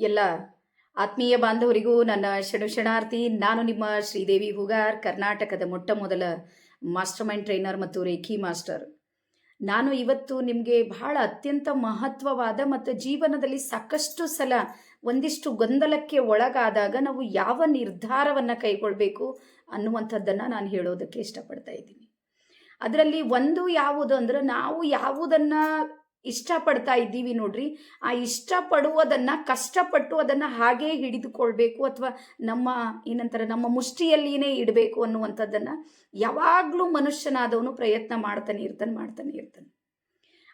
ಎಲ್ಲ ಆತ್ಮೀಯ ಬಾಂಧವರಿಗೂ ನನ್ನ ಶರಣಾರ್ಥಿ ನಾನು ನಿಮ್ಮ ಶ್ರೀದೇವಿ ಹುಗಾರ್, ಕರ್ನಾಟಕದ ಮೊಟ್ಟ ಮೊದಲ ಮಾಸ್ಟರ್ ಮೈಂಡ್ ಟ್ರೈನರ್ ಮತ್ತು ರೇಖಿ ಮಾಸ್ಟರ್. ನಾನು ಇವತ್ತು ನಿಮಗೆ ಬಹಳ ಅತ್ಯಂತ ಮಹತ್ವವಾದ ಮತ್ತು ಜೀವನದಲ್ಲಿ ಸಾಕಷ್ಟು ಸಲ ಒಂದಿಷ್ಟು ಗೊಂದಲಕ್ಕೆ ಒಳಗಾದಾಗ ನಾವು ಯಾವ ನಿರ್ಧಾರವನ್ನು ಕೈಗೊಳ್ಳಬೇಕು ಅನ್ನುವಂಥದ್ದನ್ನು ನಾನು ಹೇಳೋದಕ್ಕೆ ಇಷ್ಟಪಡ್ತಾ ಇದ್ದೀನಿ. ಅದರಲ್ಲಿ ಒಂದು ಯಾವುದು ಅಂದ್ರೆ ನಾವು ಯಾವುದನ್ನು ಇಷ್ಟಪಡ್ತಾ ಇದ್ದೀವಿ ನೋಡ್ರಿ. ಆ ಇಷ್ಟಪಡುವುದನ್ನು, ಕಷ್ಟಪಟ್ಟು ಅದನ್ನು ಹಾಗೇ ಹಿಡಿದುಕೊಳ್ಬೇಕು ಅಥವಾ ನಮ್ಮ ಏನಂತಾರೆ, ನಮ್ಮ ಮುಷ್ಟಿಯಲ್ಲಿನೇ ಇಡಬೇಕು ಅನ್ನುವಂಥದ್ದನ್ನು ಯಾವಾಗಲೂ ಮನುಷ್ಯನಾದವನು ಪ್ರಯತ್ನ ಮಾಡ್ತಾನೆ ಇರ್ತಾನೆ ಮಾಡ್ತಾನೆ ಇರ್ತಾನೆ.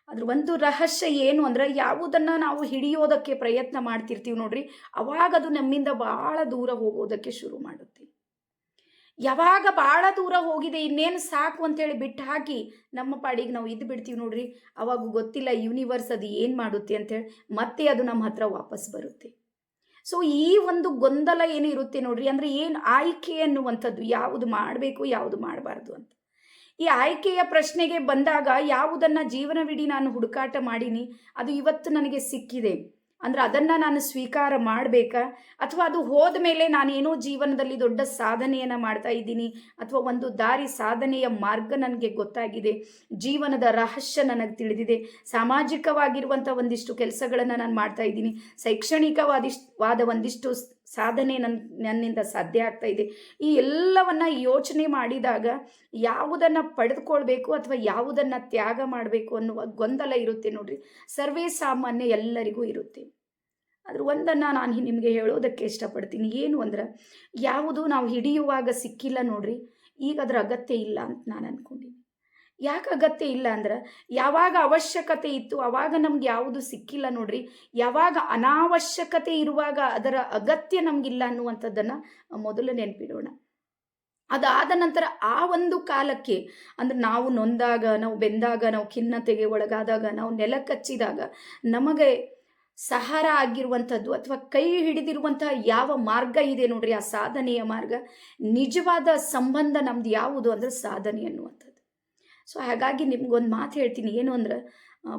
ಅದ್ರ ಒಂದು ರಹಸ್ಯ ಏನು ಅಂದ್ರೆ ಯಾವುದನ್ನು ನಾವು ಹಿಡಿಯೋದಕ್ಕೆ ಪ್ರಯತ್ನ ಮಾಡ್ತಿರ್ತೀವಿ ನೋಡ್ರಿ. ಅವಾಗ ಅದು ನಮ್ಮಿಂದ ಭಾಳ ದೂರ ಹೋಗೋದಕ್ಕೆ ಶುರು ಮಾಡುತ್ತೆ. ಯಾವಾಗ ಭಾಳ ದೂರ ಹೋಗಿದೆ, ಇನ್ನೇನು ಸಾಕು ಅಂತೇಳಿ ಬಿಟ್ಟು ಹಾಕಿ ನಮ್ಮ ಪಾಡಿಗೆ ನಾವು ಇದು ಬಿಡ್ತೀವಿ ನೋಡ್ರಿ. ಅವಾಗ ಗೊತ್ತಿಲ್ಲ ಯೂನಿವರ್ಸ್ ಅದು ಏನು ಮಾಡುತ್ತೆ ಅಂತೇಳಿ. ಮತ್ತೆ ಅದು ನಮ್ಮ ಹತ್ರ ವಾಪಸ್ ಬರುತ್ತೆ. ಸೊ ಈ ಒಂದು ಗೊಂದಲ ಏನು ಇರುತ್ತೆ ನೋಡ್ರಿ, ಅಂದರೆ ಏನು ಆಯ್ಕೆ ಅನ್ನುವಂಥದ್ದು, ಯಾವುದು ಮಾಡಬೇಕು, ಯಾವುದು ಮಾಡಬಾರ್ದು ಅಂತ. ಈ ಆಯ್ಕೆಯ ಪ್ರಶ್ನೆಗೆ ಬಂದಾಗ ಯಾವುದನ್ನು ಜೀವನವಿಡೀ ನಾನು ಹುಡುಕಾಟ ಮಾಡೀನಿ, ಅದು ಇವತ್ತು ನನಗೆ ಸಿಕ್ಕಿದೆ. ಅಂದ್ರೆ ಅದನ್ನು ನಾನು ಸ್ವೀಕಾರ ಮಾಡಬೇಕಾ? ಅಥವಾ ಅದು ಹೋದ ಮೇಲೆ ನಾನೇನೋ ಜೀವನದಲ್ಲಿ ದೊಡ್ಡ ಸಾಧನೆಯನ್ನು ಮಾಡ್ತಾ ಇದ್ದೀನಿ ಅಥವಾ ಒಂದು ದಾರಿ ಸಾಧನೆಯ ಮಾರ್ಗ ನನಗೆ ಗೊತ್ತಾಗಿದೆ, ಜೀವನದ ರಹಸ್ಯ ನನಗೆ ತಿಳಿದಿದೆ ಸಾಮಾಜಿಕವಾಗಿರುವಂಥ ಒಂದಿಷ್ಟು ಕೆಲಸಗಳನ್ನು ನಾನು ಮಾಡ್ತಾ ಇದ್ದೀನಿ ಶೈಕ್ಷಣಿಕವಾದಿಷ್ಟು ವಾದ ಒಂದಿಷ್ಟು ಸಾಧನೆ ನನ್ನ ನನ್ನಿಂದ ಸಾಧ್ಯ ಆಗ್ತಾ ಇದೆ. ಈ ಎಲ್ಲವನ್ನ ಯೋಚನೆ ಮಾಡಿದಾಗ ಯಾವುದನ್ನು ಪಡೆದುಕೊಳ್ಬೇಕು ಅಥವಾ ಯಾವುದನ್ನು ತ್ಯಾಗ ಮಾಡಬೇಕು ಅನ್ನುವ ಗೊಂದಲ ಇರುತ್ತೆ ನೋಡ್ರಿ. ಸರ್ವೇ ಸಾಮಾನ್ಯ ಎಲ್ಲರಿಗೂ ಇರುತ್ತೆ. ಅದ್ರ ಒಂದನ್ನು ನಾನು ನಿಮಗೆ ಹೇಳೋದಕ್ಕೆ ಇಷ್ಟಪಡ್ತೀನಿ. ಏನು ಅಂದ್ರೆ ಯಾವುದು ನಾವು ಹಿಡಿಯುವಾಗ ಸಿಕ್ಕಿಲ್ಲ ನೋಡ್ರಿ. ಈಗ ಅದರ ಅಗತ್ಯ ಇಲ್ಲ ಅಂತ ನಾನು ಅಂದ್ಕೊಂಡಿನಿ ಯಾಕೆ ಅಗತ್ಯ ಇಲ್ಲ ಅಂದ್ರೆ ಯಾವಾಗ ಅವಶ್ಯಕತೆ ಇತ್ತು ಅವಾಗ ನಮ್ಗೆ ಯಾವುದು ಸಿಕ್ಕಿಲ್ಲ ನೋಡ್ರಿ. ಯಾವಾಗ ಅನಾವಶ್ಯಕತೆ ಇರುವಾಗ ಅದರ ಅಗತ್ಯ ನಮಗಿಲ್ಲ ಅನ್ನುವಂಥದ್ದನ್ನು ಮೊದಲು ನೆನಪಿಡೋಣ. ಅದಾದ ನಂತರ ಆ ಒಂದು ಕಾಲಕ್ಕೆ ಅಂದ್ರೆ ನಾವು ನೊಂದಾಗ, ನಾವು ಬೆಂದಾಗ, ನಾವು ಖಿನ್ನತೆಗೆ ಒಳಗಾದಾಗ, ನಾವು ನೆಲ ಕಚ್ಚಿದಾಗ ನಮಗೆ ಸಹಾರ ಆಗಿರುವಂಥದ್ದು ಅಥವಾ ಕೈ ಹಿಡಿದಿರುವಂತಹ ಯಾವ ಮಾರ್ಗ ಇದೆ ನೋಡ್ರಿ, ಆ ಸಾಧನೆಯ ಮಾರ್ಗ. ನಿಜವಾದ ಸಂಬಂಧ ನಮ್ದು ಯಾವುದು ಅಂದ್ರೆ ಸಾಧನೆ ಅನ್ನುವಂಥದ್ದು. ಸೊ ಹಾಗಾಗಿ ನಿಮ್ಗೊಂದು ಮಾತು ಹೇಳ್ತೀನಿ. ಏನು ಅಂದ್ರೆ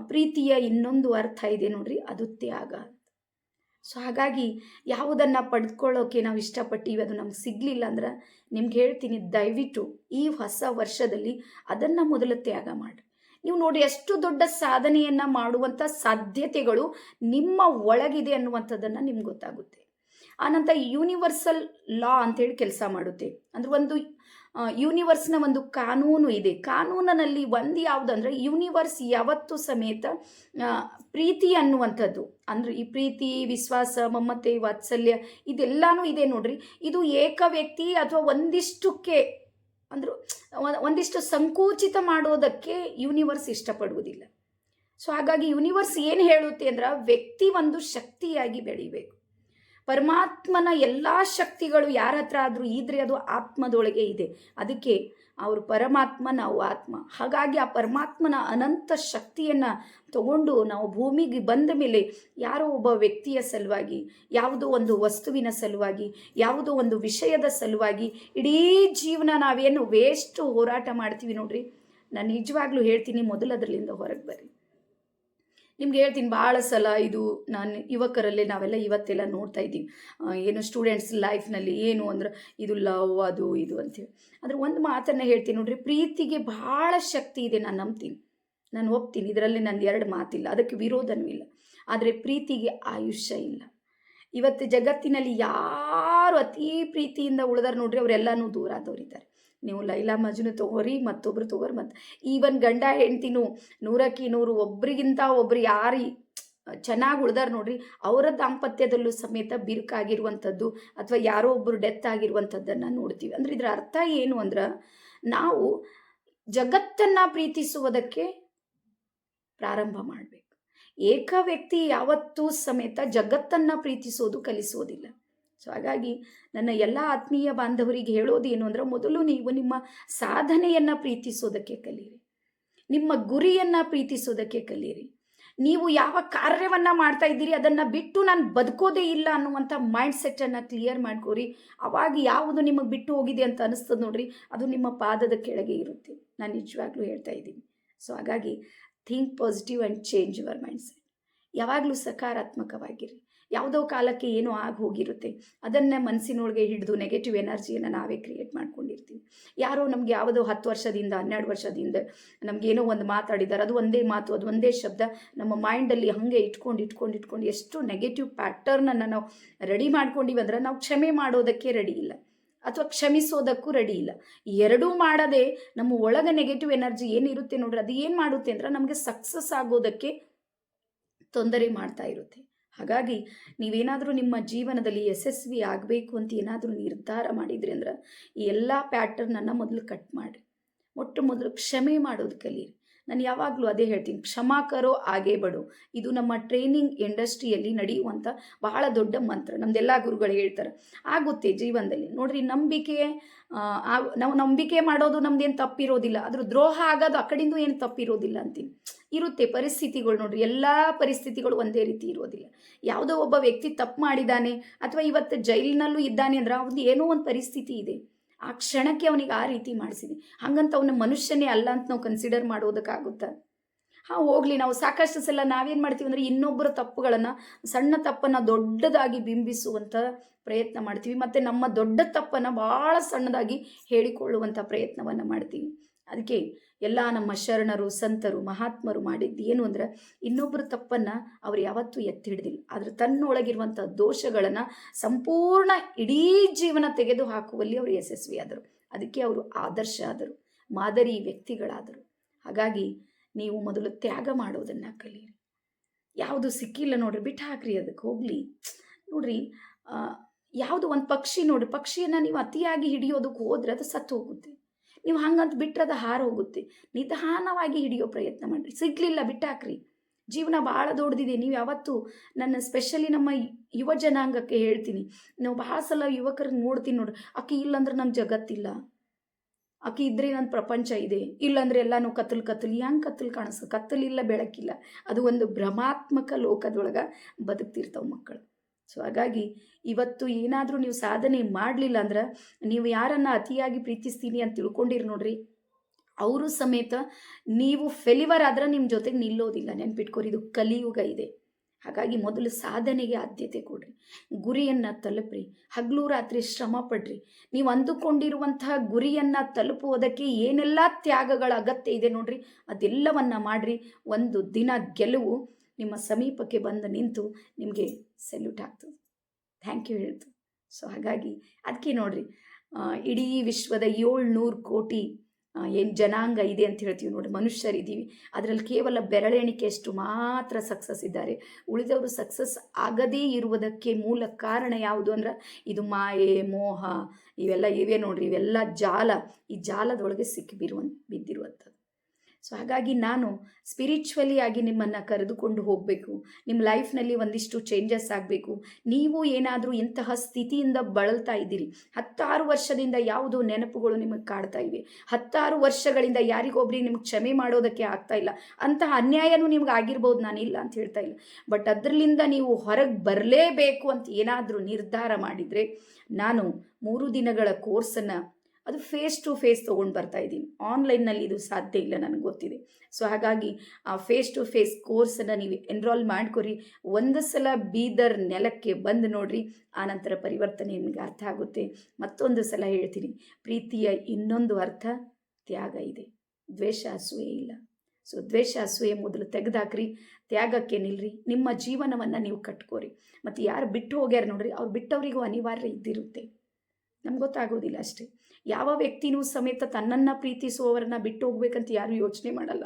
ಪ್ರೀತಿಯ ಇನ್ನೊಂದು ಅರ್ಥ ಇದೆ ನೋಡ್ರಿ, ಅದು ತ್ಯಾಗ ಸೊ ಹಾಗಾಗಿ ಯಾವುದನ್ನು ಪಡೆದುಕೊಳ್ಳೋಕೆ ನಾವು ಇಷ್ಟಪಟ್ಟಿವಿ, ಅದು ನಮ್ಗೆ ಸಿಗಲಿಲ್ಲ ಅಂದ್ರೆ, ನಿಮ್ಗೆ ಹೇಳ್ತೀನಿ ದಯವಿಟ್ಟು ಈ ಹೊಸ ವರ್ಷದಲ್ಲಿ ಅದನ್ನು ಮೊದಲು ತ್ಯಾಗ ಮಾಡಿ ನೀವು ನೋಡಿ ಎಷ್ಟು ದೊಡ್ಡ ಸಾಧನೆಯನ್ನು ಮಾಡುವಂಥ ಸಾಧ್ಯತೆಗಳು ನಿಮ್ಮ ಒಳಗಿದೆ ಅನ್ನುವಂಥದ್ದನ್ನು ನಿಮ್ಗೆ ಗೊತ್ತಾಗುತ್ತೆ. ಆನಂತರ ಯೂನಿವರ್ಸಲ್ ಲಾ ಅಂತೇಳಿ ಕೆಲಸ ಮಾಡುತ್ತೆ. ಅಂದ್ರೆ ಒಂದು ಯೂನಿವರ್ಸ್ನ ಒಂದು ಕಾನೂನು ಇದೆ. ಕಾನೂನಿನಲ್ಲಿ ಒಂದು ಯಾವುದಂದ್ರೆ ಯೂನಿವರ್ಸ್ ಯಾವತ್ತು ಸಮೇತ ಪ್ರೀತಿ ಅನ್ನುವಂಥದ್ದು. ಅಂದ್ರೆ ಈ ಪ್ರೀತಿ, ವಿಶ್ವಾಸ, ಮಮತೆ, ವಾತ್ಸಲ್ಯ ಇದೆಲ್ಲಾನು ಇದೆ ನೋಡ್ರಿ. ಇದು ಏಕ ವ್ಯಕ್ತಿ ಅಥವಾ ಒಂದಿಷ್ಟಕ್ಕೆ, ಅಂದ್ರೆ ಒಂದಿಷ್ಟು ಸಂಕುಚಿತ ಮಾಡೋದಕ್ಕೆ ಯೂನಿವರ್ಸ್ ಇಷ್ಟಪಡುವುದಿಲ್ಲ. ಸೊ ಹಾಗಾಗಿ ಯೂನಿವರ್ಸ್ ಏನು ಹೇಳುತ್ತೆ ಅಂದ್ರೆ ವ್ಯಕ್ತಿ ಒಂದು ಶಕ್ತಿಯಾಗಿ ಬೆಳಿಬೇಕು. ಪರಮಾತ್ಮನ ಎಲ್ಲ ಶಕ್ತಿಗಳು ಯಾರ ಹತ್ರ ಆದರೂ ಇದ್ರೆ ಅದು ಆತ್ಮದೊಳಗೆ ಇದೆ. ಅದಕ್ಕೆ ಅವರು ಪರಮಾತ್ಮ ನಾವು ಆತ್ಮ. ಹಾಗಾಗಿ ಆ ಪರಮಾತ್ಮನ ಅನಂತ ಶಕ್ತಿಯನ್ನು ತಗೊಂಡು ನಾವು ಭೂಮಿಗೆ ಬಂದ ಮೇಲೆ ಯಾರೋ ಒಬ್ಬ ವ್ಯಕ್ತಿಯ ಸಲುವಾಗಿ, ಯಾವುದೋ ಒಂದು ವಸ್ತುವಿನ ಸಲುವಾಗಿ, ಯಾವುದೋ ಒಂದು ವಿಷಯದ ಸಲುವಾಗಿ ಇಡೀ ಜೀವನ ನಾವೇನು ವೇಸ್ಟ್ ಹೋರಾಟ ಮಾಡ್ತೀವಿ ನೋಡ್ರಿ. ನಾನು ನಿಜವಾಗ್ಲೂ ಹೇಳ್ತೀನಿ ಮೊದಲು ಅದರಲ್ಲಿಂದ ಹೊರಗೆ ಬರ್ರಿ. ನಿಮ್ಗೆ ಹೇಳ್ತೀನಿ, ಭಾಳ ಸಲ ಇದು ನಾನು ಯುವಕರಲ್ಲಿ ನಾವೆಲ್ಲ ಇವತ್ತೆಲ್ಲ ನೋಡ್ತಾ ಇದ್ದೀವಿ. ಏನು ಸ್ಟೂಡೆಂಟ್ಸ್ ಲೈಫ್ನಲ್ಲಿ ಏನು ಅಂದ್ರೆ ಇದು ಲವ್ ಅದು ಇದು ಅಂತೇಳಿ ಆದರೆ ಒಂದು ಮಾತನ್ನು ಹೇಳ್ತೀನಿ ನೋಡ್ರಿ, ಪ್ರೀತಿಗೆ ಭಾಳ ಶಕ್ತಿ ಇದೆ ನಾನು ನಂಬ್ತೀನಿ. ನಾನು ಒಪ್ತೀನಿ, ಇದರಲ್ಲಿ ನಂದು ಎರಡು ಮಾತಿಲ್ಲ, ಅದಕ್ಕೆ ವಿರೋಧನೂ ಇಲ್ಲ. ಆದರೆ ಪ್ರೀತಿಗೆ ಆಯುಷ್ಯ ಇಲ್ಲ. ಇವತ್ತು ಜಗತ್ತಿನಲ್ಲಿ ಯಾರು ಅತೀ ಪ್ರೀತಿಯಿಂದ ಉಳಿದಾರ ನೋಡ್ರಿ ಅವರೆಲ್ಲನೂ ದೂರ ಆದವರಿದ್ದಾರೆ ನೀವು ಲೈಲಾ ಮಜ್ನು ತಗೋರಿ, ಮತ್ತೊಬ್ರು ತಗೋರಿ, ಮತ್ತು ಈವನ್ ಗಂಡ ಹೆಂಡ್ತಿನೂ ನೂರಕ್ಕೆ ನೂರು ಒಬ್ರಿಗಿಂತ ಒಬ್ರು ಯಾರು ಚೆನ್ನಾಗಿ ಉಳ್ದಾರ ನೋಡ್ರಿ, ಅವರ ದಾಂಪತ್ಯದಲ್ಲೂ ಸಮೇತ ಬಿರುಕಾಗಿರುವಂಥದ್ದು ಅಥವಾ ಯಾರೋ ಒಬ್ಬರು ಡೆತ್ ಆಗಿರುವಂಥದ್ದನ್ನು ನೋಡ್ತೀವಿ. ಅಂದ್ರೆ ಇದರ ಅರ್ಥ ಏನು ಅಂದ್ರೆ ನಾವು ಜಗತ್ತನ್ನು ಪ್ರೀತಿಸುವುದಕ್ಕೆ ಪ್ರಾರಂಭ ಮಾಡಬೇಕು. ಏಕ ವ್ಯಕ್ತಿ ಯಾವತ್ತೂ ಸಮೇತ ಜಗತ್ತನ್ನು ಪ್ರೀತಿಸೋದು ಕಲಿಸೋದಿಲ್ಲ. ಸೊ ಹಾಗಾಗಿ ನನ್ನ ಎಲ್ಲ ಆತ್ಮೀಯ ಬಾಂಧವರಿಗೆ ಹೇಳೋದು ಏನು ಅಂದ್ರೆ, ಮೊದಲು ನೀವು ನಿಮ್ಮ ಸಾಧನೆಯನ್ನು ಪ್ರೀತಿಸೋದಕ್ಕೆ ಕಲೀರಿ ನಿಮ್ಮ ಗುರಿಯನ್ನು ಪ್ರೀತಿಸೋದಕ್ಕೆ ಕಲೀರಿ ನೀವು ಯಾವ ಕಾರ್ಯವನ್ನು ಮಾಡ್ತಾ ಇದ್ದೀರಿ, ಅದನ್ನು ಬಿಟ್ಟು ನಾನು ಬದುಕೋದೇ ಇಲ್ಲ ಅನ್ನುವಂಥ ಮೈಂಡ್ ಸೆಟ್ಟನ್ನು ಕ್ಲಿಯರ್ ಮಾಡ್ಕೋರಿ. ಅವಾಗ ಯಾವುದು ನಿಮಗೆ ಬಿಟ್ಟು ಹೋಗಿದೆ ಅಂತ ಅನಿಸ್ತದೆ ನೋಡ್ರಿ, ಅದು ನಿಮ್ಮ ಪಾದದ ಕೆಳಗೆ ಇರುತ್ತೆ. ನಾನು ನಿಜವಾಗ್ಲೂ ಹೇಳ್ತಾ ಇದ್ದೀನಿ. ಸೊ ಹಾಗಾಗಿ think positive and change your mindset ಯಾವಾಗಲೂ ಸಕಾರಾತ್ಮಕವಾಗಿರಿ. ಯಾವುದೋ ಕಾಲಕ್ಕೆ ಏನೋ ಆಗಿ ಹೋಗಿರುತ್ತೆ. ಅದನ್ನು ಮನಸ್ಸಿನೊಳಗೆ ಹಿಡಿದು ನೆಗೆಟಿವ್ ಎನರ್ಜಿಯನ್ನು ನಾವೇ ಕ್ರಿಯೇಟ್ ಮಾಡ್ಕೊಂಡಿರ್ತೀವಿ. ಯಾರೋ ನಮ್ಗೆ ಯಾವುದೋ ಹತ್ತು ವರ್ಷದಿಂದ, ಹನ್ನೆರಡು ವರ್ಷದಿಂದ ನಮಗೇನೋ ಒಂದು ಮಾತಾಡಿದ್ದಾರೆ ಅದು ಒಂದೇ ಮಾತು, ಅದು ಒಂದೇ ಶಬ್ದ. ನಮ್ಮ ಮೈಂಡಲ್ಲಿ ಹಾಗೆ ಇಟ್ಕೊಂಡು ಇಟ್ಕೊಂಡು ಇಟ್ಕೊಂಡು ಎಷ್ಟು ನೆಗೆಟಿವ್ ಪ್ಯಾಟರ್ನನ್ನು ನಾವು ರೆಡಿ ಮಾಡ್ಕೊಂಡಿವಿ ಅಂದರೆ ನಾವು ಕ್ಷಮೆ ಮಾಡೋದಕ್ಕೆ ರೆಡಿ ಇಲ್ಲ. ಅಥವಾ ಕ್ಷಮಿಸೋದಕ್ಕೂ ರೆಡಿ ಇಲ್ಲ. ಎರಡೂ ಮಾಡದೆ ನಮ್ಮ ಒಳಗೆ ನೆಗೆಟಿವ್ ಎನರ್ಜಿ ಏನಿರುತ್ತೆ ನೋಡ್ರಿ, ಅದು ಏನು ಮಾಡುತ್ತೆ ಅಂದ್ರೆ ನಮಗೆ ಸಕ್ಸಸ್ ಆಗೋದಕ್ಕೆ ತೊಂದರೆ ಮಾಡ್ತಾ ಇರುತ್ತೆ. ಹಾಗಾಗಿ ನೀವೇನಾದರೂ ನಿಮ್ಮ ಜೀವನದಲ್ಲಿ ಯಶಸ್ವಿ ಆಗಬೇಕು ಅಂತ ಏನಾದರೂ ನಿರ್ಧಾರ ಮಾಡಿದ್ರಿ ಅಂದ್ರೆ ಈ ಎಲ್ಲ ಪ್ಯಾಟರ್ನನ್ನು ಮೊದಲು ಕಟ್ ಮಾಡಿ ಮೊಟ್ಟ ಮೊದಲು ಕ್ಷಮೆ ಮಾಡೋದು ಕಲೀರಿ. ನಾನು ಯಾವಾಗಲೂ ಅದೇ ಹೇಳ್ತೀನಿ, ಕ್ಷಮಾ ಕರೋ ಆಗೇ ಬಡು. ಇದು ನಮ್ಮ ಟ್ರೈನಿಂಗ್ ಇಂಡಸ್ಟ್ರಿಯಲ್ಲಿ ನಡೆಯುವಂಥ ಬಹಳ ದೊಡ್ಡ ಮಂತ್ರ. ನಮ್ದೆಲ್ಲ ಗುರುಗಳು ಹೇಳ್ತಾರೆ, ಆಗುತ್ತೆ ಜೀವನದಲ್ಲಿ. ನೋಡ್ರಿ, ನಂಬಿಕೆ ನಾವು ನಂಬಿಕೆ ಮಾಡೋದು ನಮ್ದೇನು ತಪ್ಪಿರೋದಿಲ್ಲ. ಅದ್ರ ದ್ರೋಹ ಆಗೋದು ಆ ಏನು ತಪ್ಪಿರೋದಿಲ್ಲ ಅಂತೀನಿ. ಇರುತ್ತೆ ಪರಿಸ್ಥಿತಿಗಳು ನೋಡ್ರಿ, ಎಲ್ಲ ಪರಿಸ್ಥಿತಿಗಳು ಒಂದೇ ರೀತಿ ಇರೋದಿಲ್ಲ. ಯಾವುದೋ ಒಬ್ಬ ವ್ಯಕ್ತಿ ತಪ್ಪು ಮಾಡಿದ್ದಾನೆ, ಅಥವಾ ಇವತ್ತು ಜೈಲಿನಲ್ಲೂ ಇದ್ದಾನೆ ಅಂದ್ರೆ ಅವ್ನು ಏನೋ ಒಂದು ಪರಿಸ್ಥಿತಿ ಇದೆ. ಆ ಕ್ಷಣಕ್ಕೆ ಅವನಿಗೆ ಆ ರೀತಿ ಮಾಡಿಸಿದೆ. ಹಂಗಂತ ಅವನ ಮನುಷ್ಯನೇ ಅಲ್ಲ ಅಂತ ನಾವು ಕನ್ಸಿಡರ್ ಮಾಡೋದಕ್ಕಾಗುತ್ತಾ? ಹಾಂ, ಹೋಗ್ಲಿ, ನಾವು ಸಾಕಷ್ಟು ಸಲ ನಾವೇನು ಮಾಡ್ತೀವಿ ಅಂದರೆ ಇನ್ನೊಬ್ಬರ ತಪ್ಪುಗಳನ್ನು, ಸಣ್ಣ ತಪ್ಪನ್ನು ದೊಡ್ಡದಾಗಿ ಬಿಂಬಿಸುವಂಥ ಪ್ರಯತ್ನ ಮಾಡ್ತೀವಿ. ಮತ್ತು ನಮ್ಮ ದೊಡ್ಡ ತಪ್ಪನ್ನು ಭಾಳ ಸಣ್ಣದಾಗಿ ಹೇಳಿಕೊಳ್ಳುವಂಥ ಪ್ರಯತ್ನವನ್ನು ಮಾಡ್ತೀವಿ. ಅದಕ್ಕೆ ಎಲ್ಲ ನಮ್ಮ ಶರಣರು, ಸಂತರು, ಮಹಾತ್ಮರು ಮಾಡಿದ್ದು ಏನು ಅಂದ್ರೆ ಇನ್ನೊಬ್ಬರ ತಪ್ಪನ್ನು ಅವ್ರು ಯಾವತ್ತೂ ಎತ್ತಿ ಹಿಡ್ದಿಲ್ಲ ಆದರೆ ತನ್ನೊಳಗಿರುವಂಥ ದೋಷಗಳನ್ನು ಸಂಪೂರ್ಣ ಇಡೀ ಜೀವನ ತೆಗೆದು ಹಾಕುವಲ್ಲಿ ಅವರು ಯಶಸ್ವಿಯಾದರು. ಅದಕ್ಕೆ ಅವರು ಆದರ್ಶ ಆದರು, ಮಾದರಿ ವ್ಯಕ್ತಿಗಳಾದರು. ಹಾಗಾಗಿ ನೀವು ಮೊದಲು ತ್ಯಾಗ ಮಾಡೋದನ್ನು ಕಲಿಯಿರಿ. ಯಾವುದು ಸಿಕ್ಕಿಲ್ಲ ನೋಡ್ರಿ ಬಿಟ್ಟು ಹಾಕ್ರಿ ಅದಕ್ಕೆ, ಹೋಗಲಿ. ನೋಡ್ರಿ ಯಾವುದು ಒಂದು ಪಕ್ಷಿ ನೋಡ್ರಿ, ಪಕ್ಷಿಯನ್ನು ನೀವು ಅತಿಯಾಗಿ ಹಿಡಿಯೋದಕ್ಕೆ ಹೋದ್ರೆ ಅದು ಸತ್ತು ಹೋಗುತ್ತೆ. ನೀವು ಹಂಗಂತ ಬಿಟ್ಟರೆ ಹಾರ ಹೋಗುತ್ತೆ. ನಿಧಾನವಾಗಿ ಹಿಡಿಯೋ ಪ್ರಯತ್ನ ಮಾಡಿರಿ. ಸಿಗಲಿಲ್ಲ, ಬಿಟ್ಟಾಕ್ರಿ. ಜೀವನ ಭಾಳ ದೊಡ್ಡದಿದೆ ನೀವು ಯಾವತ್ತು ನನ್ನ ಸ್ಪೆಷಲಿ ನಮ್ಮ ಯುವ ಜನಾಂಗಕ್ಕೆ ಹೇಳ್ತೀನಿ. ನಾವು ಭಾಳ ಸಲ ಯುವಕರನ್ನ ನೋಡ್ತೀನಿ ನೋಡ್ರಿ. ಅಕ್ಕಿ ಇಲ್ಲಂದ್ರೆ ನಮ್ಮ ಜಗತ್ತಿಲ್ಲ. ಅಕ್ಕಿ ಇದ್ರೆ ನನ್ನ ಪ್ರಪಂಚ ಇದೆ. ಇಲ್ಲಾಂದ್ರೆ ಎಲ್ಲನೂ ಕತ್ತಲು ಕತ್ತಲು. ಹೆಂಗೆ ಕತ್ತಲು ಕಾಣಿಸ್ತು ಕತ್ತಲಿಲ್ಲ, ಬೆಳಕಿಲ್ಲ. ಅದು ಒಂದು ಭ್ರಮಾತ್ಮಕ ಲೋಕದೊಳಗೆ ಬದುಕ್ತಿರ್ತಾವೆ ಮಕ್ಕಳು. ಸೊ ಹಾಗಾಗಿ ಇವತ್ತು ಏನಾದರೂ ನೀವು ಸಾಧನೆ ಮಾಡಲಿಲ್ಲ ಅಂದ್ರೆ ನೀವು ಯಾರನ್ನು ಅತಿಯಾಗಿ ಪ್ರೀತಿಸ್ತೀನಿ ಅಂತ ತಿಳ್ಕೊಂಡಿರಿ ನೋಡ್ರಿ. ಅವರು ಸಮೇತ ನೀವು ಫೆಲಿವರ್ ಆದ್ರೆ ನಿಮ್ಮ ಜೊತೆಗೆ ನಿಲ್ಲೋದಿಲ್ಲ. ನೆನ್ಪಿಟ್ಕೊರಿ, ಇದು ಕಲಿಯುಗ ಇದೆ. ಹಾಗಾಗಿ ಮೊದಲು ಸಾಧನೆಗೆ ಆದ್ಯತೆ ಕೊಡ್ರಿ. ಗುರಿಯನ್ನು ತಲುಪ್ರಿ. ಹಗಲು ರಾತ್ರಿ ಶ್ರಮ ಪಡ್ರಿ. ನೀವು ಅಂದುಕೊಂಡಿರುವಂತಹ ಗುರಿಯನ್ನು ತಲುಪುವುದಕ್ಕೆ ಏನೆಲ್ಲ ತ್ಯಾಗಗಳ ಅಗತ್ಯ ಇದೆ ನೋಡ್ರಿ. ಅದೆಲ್ಲವನ್ನ ಮಾಡ್ರಿ. ಒಂದು ದಿನ ಗೆಲುವು ನಿಮ್ಮ ಸಮೀಪಕ್ಕೆ ಬಂದು ನಿಂತು ನಿಮಗೆ ಸೆಲ್ಯೂಟ್ ಆಗ್ತದೆ. ಥ್ಯಾಂಕ್ ಯು ಹೇಳ್ತು ಸೊ ಹಾಗಾಗಿ ಅದಕ್ಕೆ ನೋಡಿರಿ ಇಡೀ ವಿಶ್ವದ ಏಳ್ನೂರು ಕೋಟಿ ಏನು ಜನಾಂಗ ಇದೆ ಅಂತ ಹೇಳ್ತೀವಿ ನೋಡಿ ಮನುಷ್ಯರಿದ್ದೀವಿ ಅದರಲ್ಲಿ ಕೇವಲ ಬೆರಳೆಣಿಕೆಯಷ್ಟು ಮಾತ್ರ ಸಕ್ಸಸ್ ಇದ್ದಾರೆ. ಉಳಿದವರು ಸಕ್ಸಸ್ ಆಗದೇ ಇರುವುದಕ್ಕೆ ಮೂಲ ಕಾರಣ ಯಾವುದು ಅಂದ್ರೆ, ಇದು ಮಾಯೆ, ಮೋಹ, ಇವೆಲ್ಲ ಇವೆ ನೋಡ್ರಿ, ಇವೆಲ್ಲ ಜಾಲ. ಈ ಜಾಲದೊಳಗೆ ಸಿಕ್ಕಿ ಬಿರುವ ಬಿದ್ದಿರುವಂಥದ್ದು. ಸೊ ಹಾಗಾಗಿ ನಾನು ಸ್ಪಿರಿಚುವಲಿ ಆಗಿ ನಿಮ್ಮನ್ನು ಕರೆದುಕೊಂಡು ಹೋಗಬೇಕು. ನಿಮ್ಮ ಲೈಫ್ನಲ್ಲಿ ಒಂದಿಷ್ಟು ಚೇಂಜಸ್ ಆಗಬೇಕು. ನೀವು ಏನಾದರೂ ಇಂತಹ ಸ್ಥಿತಿಯಿಂದ ಬಳಲ್ತಾ ಇದ್ದೀರಿ. ಹತ್ತಾರು ವರ್ಷದಿಂದ ಯಾವುದೋ ನೆನಪುಗಳು ನಿಮಗೆ ಕಾಡ್ತಾ ಇವೆ. ಹತ್ತಾರು ವರ್ಷಗಳಿಂದ ಯಾರಿಗೊಬ್ರಿಗೆ ನಿಮ್ಗೆ ಕ್ಷಮೆ ಮಾಡೋದಕ್ಕೆ ಆಗ್ತಾ ಇಲ್ಲ. ಅಂತಹ ಅನ್ಯಾಯನೂ ನಿಮ್ಗೆ ಆಗಿರ್ಬೋದು, ನಾನು ಇಲ್ಲ ಅಂತ ಹೇಳ್ತಾ ಇಲ್ಲ. ಬಟ್ ಅದರಲ್ಲಿಂದ ನೀವು ಹೊರಗೆ ಬರಲೇಬೇಕು ಅಂತ ಏನಾದರೂ ನಿರ್ಧಾರ ಮಾಡಿದರೆ, ನಾನು ಮೂರು ದಿನಗಳ ಕೋರ್ಸನ್ನು ಅದು ಫೇಸ್ ಟು ಫೇಸ್ ತೊಗೊಂಡು ಬರ್ತಾ ಇದ್ದೀನಿ ಆನ್ಲೈನ್ನಲ್ಲಿ ಇದು ಸಾಧ್ಯ ಇಲ್ಲ ನನಗೆ ಗೊತ್ತಿದೆ. ಸೊ ಹಾಗಾಗಿ ಆ ಫೇಸ್ ಟು ಫೇಸ್ ಕೋರ್ಸನ್ನು ನೀವು ಎನ್ರೋಲ್ ಮಾಡ್ಕೊರಿ. ಒಂದು ಸಲ ಬೀದರ್ ನೆಲಕ್ಕೆ ಬಂದು ನೋಡ್ರಿ ಆನಂತರ ಪರಿವರ್ತನೆ ನಿಮಗೆ ಅರ್ಥ ಆಗುತ್ತೆ. ಮತ್ತೊಂದು ಸಲ ಹೇಳ್ತೀನಿ, ಪ್ರೀತಿಯ ಇನ್ನೊಂದು ಅರ್ಥ, ತ್ಯಾಗ ಇದೆ. ದ್ವೇಷ ಅಸೂಯೆ ಇಲ್ಲ. ಸೊ ದ್ವೇಷ ಅಸೂಯೆ ಮೊದಲು ತೆಗೆದಾಕ್ರಿ, ತ್ಯಾಗಕ್ಕೆ ನಿಲ್ರಿ. ನಿಮ್ಮ ಜೀವನವನ್ನು ನೀವು ಕಟ್ಕೋರಿ. ಮತ್ತು ಯಾರು ಬಿಟ್ಟು ಹೋಗ್ಯಾರ ನೋಡ್ರಿ, ಅವ್ರು ಬಿಟ್ಟವರಿಗೂ ಅನಿವಾರ್ಯ ಇದ್ದಿರುತ್ತೆ. ನಮ್ಗೆ ಗೊತ್ತಾಗೋದಿಲ್ಲ ಅಷ್ಟೇ. ಯಾವ ವ್ಯಕ್ತಿನೂ ಸಮೇತ ತನ್ನನ್ನು ಪ್ರೀತಿಸುವವರನ್ನ ಬಿಟ್ಟು ಹೋಗ್ಬೇಕಂತ ಯಾರು ಯೋಚನೆ ಮಾಡಲ್ಲ.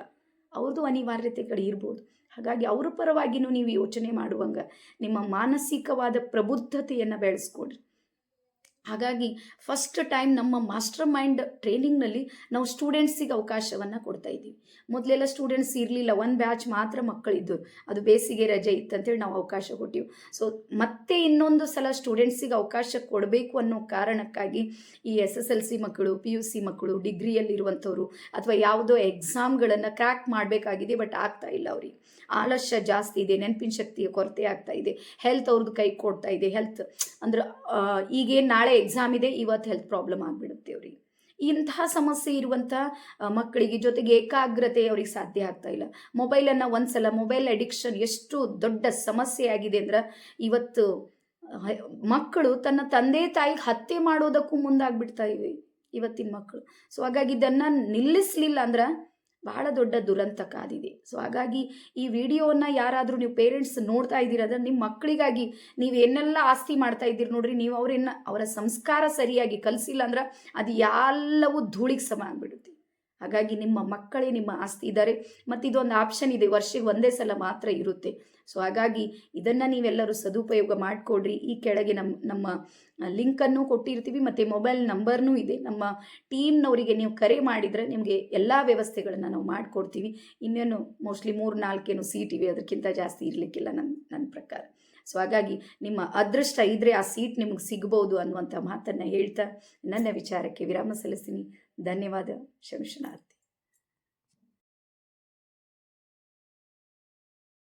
ಅವ್ರದ್ದು ಅನಿವಾರ್ಯತೆಗಳು ಇರ್ಬೋದು. ಹಾಗಾಗಿ ಅವ್ರ ಪರವಾಗಿನೂ ನೀವು ಯೋಚನೆ ಮಾಡುವಂಗ ನಿಮ್ಮ ಮಾನಸಿಕವಾದ ಪ್ರಬುದ್ಧತೆಯನ್ನು ಬೆಳೆಸ್ಕೊಡ್ರಿ ಹಾಗಾಗಿ ಫಸ್ಟ್ ಟೈಮ್ ನಮ್ಮ ಮಾಸ್ಟರ್ ಮೈಂಡ್ ಟ್ರೈನಿಂಗ್ನಲ್ಲಿ ನಾವು ಸ್ಟೂಡೆಂಟ್ಸಿಗೆ ಅವಕಾಶವನ್ನು ಕೊಡ್ತಾ ಇದ್ದೀವಿ. ಮೊದಲೆಲ್ಲ ಸ್ಟೂಡೆಂಟ್ಸ್ ಇರಲಿಲ್ಲ, ಒಂದು ಬ್ಯಾಚ್ ಮಾತ್ರ ಮಕ್ಕಳಿದ್ದು. ಅದು ಬೇಸಿಗೆ ರಜೆ ಇತ್ತಂತೇಳಿ ನಾವು ಅವಕಾಶ ಕೊಟ್ಟಿವಿ. ಸೊ ಮತ್ತೆ ಇನ್ನೊಂದು ಸಲ ಸ್ಟೂಡೆಂಟ್ಸಿಗೆ ಅವಕಾಶ ಕೊಡಬೇಕು ಅನ್ನೋ ಕಾರಣಕ್ಕಾಗಿ ಈ ಎಸ್ ಎಸ್ ಎಲ್ ಸಿ ಮಕ್ಕಳು ಪಿ ಯು ಸಿ ಮಕ್ಕಳು ಡಿಗ್ರಿಯಲ್ಲಿರುವಂಥವ್ರು ಅಥವಾ ಯಾವುದೋ ಎಕ್ಸಾಮ್ಗಳನ್ನು ಕ್ರ್ಯಾಕ್ ಮಾಡಬೇಕಾಗಿದೆ ಬಟ್ ಆಗ್ತಾ ಇಲ್ಲ ಅವ್ರಿಗೆ. ಆಲಸ್ಯ ಜಾಸ್ತಿ ಇದೆ, ನೆನಪಿನ ಶಕ್ತಿಯ ಕೊರತೆ ಆಗ್ತಾ ಇದೆ. ಹೆಲ್ತ್ ಅವ್ರದ್ದು ಕೈ ಕೊಡ್ತಾ ಇದೆ. ಹೆಲ್ತ್ ಅಂದ್ರೆ ಈಗೇನು ನಾಳೆ ಎಕ್ಸಾಮ್ ಇದೆ ಇವತ್ತು ಹೆಲ್ತ್ ಪ್ರಾಬ್ಲಮ್ ಆಗಿಬಿಡುತ್ತೆ ಅವ್ರಿಗೆ. ಇಂತಹ ಸಮಸ್ಯೆ ಇರುವಂಥ ಮಕ್ಕಳಿಗೆ ಜೊತೆಗೆ ಏಕಾಗ್ರತೆ ಅವ್ರಿಗೆ ಸಾಧ್ಯ ಆಗ್ತಾ ಇಲ್ಲ. ಮೊಬೈಲನ್ನು ಒಂದ್ಸಲ ಮೊಬೈಲ್ ಅಡಿಕ್ಷನ್ ಎಷ್ಟು ದೊಡ್ಡ ಸಮಸ್ಯೆ ಆಗಿದೆ ಅಂದ್ರೆ ಇವತ್ತು ಮಕ್ಕಳು ತನ್ನ ತಂದೆ ತಾಯಿಗೆ ಹತ್ಯೆ ಮಾಡೋದಕ್ಕೂ ಮುಂದಾಗ್ಬಿಡ್ತಾ ಇವೆ, ಇವತ್ತಿನ ಮಕ್ಕಳು. ಸೊ ಹಾಗಾಗಿ ಇದನ್ನು ನಿಲ್ಲಿಸಲಿಲ್ಲ ಅಂದ್ರೆ ಬಹಳ ದೊಡ್ಡ ದುರಂತ ಕಾದಿದೆ. ಸೊ ಹಾಗಾಗಿ ಈ ವಿಡಿಯೋವನ್ನು ಯಾರಾದರೂ ನೀವು ಪೇರೆಂಟ್ಸ್ ನೋಡ್ತಾ ಇದ್ದೀರ, ಅಂದರೆ ನಿಮ್ಮ ಮಕ್ಕಳಿಗಾಗಿ ನೀವು ಏನೆಲ್ಲ ಆಸ್ತಿ ಮಾಡ್ತಾ ಇದ್ದೀರಿ ನೋಡ್ರಿ, ನೀವು ಅವ್ರನ್ನ ಅವರ ಸಂಸ್ಕಾರ ಸರಿಯಾಗಿ ಕಲಿಸಿಲ್ಲ ಅಂದ್ರೆ ಅದು ಎಲ್ಲವೂ ಧೂಳಿಗೆ ಸಮ ಆಗ್ಬಿಡುತ್ತೆ. ಹಾಗಾಗಿ ನಿಮ್ಮ ಮಕ್ಕಳೇ ನಿಮ್ಮ ಆಸ್ತಿ ಇದ್ದಾರೆ. ಮತ್ತು ಇದೊಂದು ಆಪ್ಷನ್ ಇದೆ. ವರ್ಷಕ್ಕೆ ಒಂದೇ ಸಲ ಮಾತ್ರ ಇರುತ್ತೆ. ಸೊ ಹಾಗಾಗಿ ಇದನ್ನು ನೀವೆಲ್ಲರೂ ಸದುಪಯೋಗ ಮಾಡಿಕೊಡ್ರಿ. ಈ ಕೆಳಗೆ ನಮ್ಮ ನಮ್ಮ ಲಿಂಕನ್ನು ಕೊಟ್ಟಿರ್ತೀವಿ. ಮತ್ತು ಮೊಬೈಲ್ ನಂಬರ್ನೂ ಇದೆ. ನಮ್ಮ ಟೀಮ್ನವರಿಗೆ ನೀವು ಕರೆ ಮಾಡಿದರೆ ನಿಮಗೆ ಎಲ್ಲ ವ್ಯವಸ್ಥೆಗಳನ್ನು ನಾವು ಮಾಡಿಕೊಡ್ತೀವಿ. ಇನ್ನೇನು ಮೋಸ್ಟ್ಲಿ ಮೂರು, ನಾಲ್ಕೇನು ಸೀಟ್ ಇವೆ. ಅದಕ್ಕಿಂತ ಜಾಸ್ತಿ ಇರಲಿಕ್ಕಿಲ್ಲ ನನ್ನ ನನ್ನ ಪ್ರಕಾರ. ಸೊ ಹಾಗಾಗಿ ನಿಮ್ಮ ಅದೃಷ್ಟ ಇದ್ದರೆ ಆ ಸೀಟ್ ನಿಮಗೆ ಸಿಗ್ಬೋದು ಅನ್ನುವಂಥ ಮಾತನ್ನು ಹೇಳ್ತಾ ನನ್ನ ವಿಚಾರಕ್ಕೆ ವಿರಾಮ ಸಲ್ಲಿಸ್ತೀನಿ. ధన్యవాదం శంషనాథ్